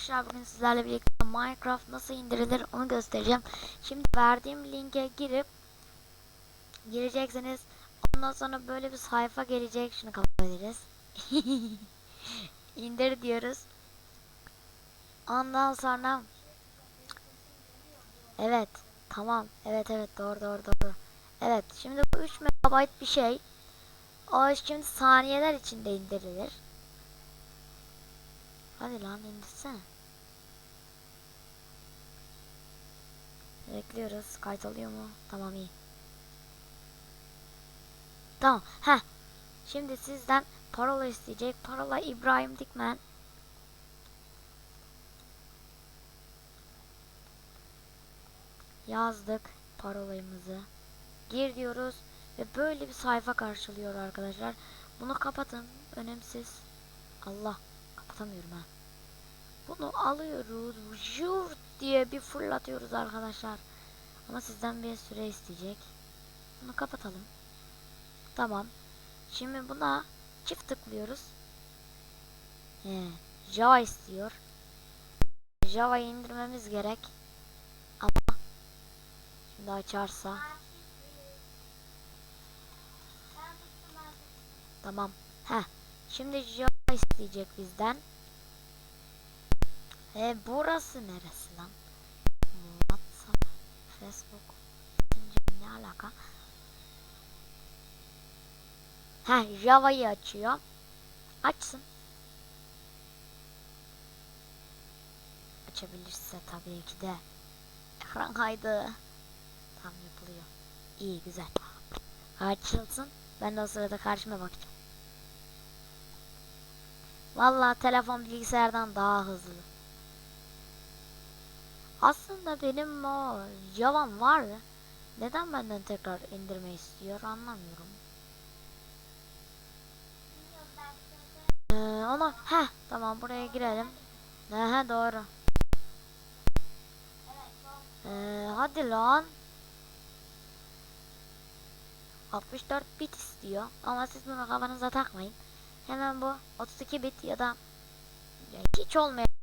arkadaşlar bugün sizlerle birlikte Minecraft nasıl indirilir onu göstereceğim. Şimdi verdiğim linke girip gireceksiniz. Ondan sonra böyle bir sayfa gelecek. Şunu kapatabiliriz. İndir diyoruz. Ondan sonra Evet. Tamam. Evet evet doğru doğru doğru. Evet şimdi bu 3 MB bir şey. O şimdi saniyeler içinde indirilir. Hadi lan indirsene. Bekliyoruz. Kayıt alıyor mu? Tamam iyi. Tamam. Heh. Şimdi sizden parola isteyecek. Parola İbrahim Dikmen. Yazdık parolayımızı. Gir diyoruz ve böyle bir sayfa karşılıyor arkadaşlar. Bunu kapatın. Önemsiz. Allah. Kapatamıyorum ha. Bunu alıyoruz. Jurt diye bir fırlatıyoruz arkadaşlar. Ama sizden bir süre isteyecek. Bunu kapatalım. Tamam. Şimdi buna çift tıklıyoruz. He, Java istiyor. Java'yı indirmemiz gerek. Ama şimdi açarsa Tamam. Heh. Şimdi Java isteyecek bizden. E burası neresi lan? WhatsApp, Facebook, ne alaka? Heh Java'yı açıyor. Açsın. Açabilirse tabii ki de. Ekran kaydı. Tam yapılıyor. İyi güzel. Açılsın. Ben de o sırada karşıma bakacağım. Vallahi telefon bilgisayardan daha hızlı. Aslında benim o Java'm var. Neden benden tekrar indirme istiyor anlamıyorum. Ee, ona he tamam buraya girelim. He doğru. Ee, hadi lan. 64 bit istiyor ama siz bunu kafanıza takmayın. Hemen bu 32 bit ya da hiç olmayan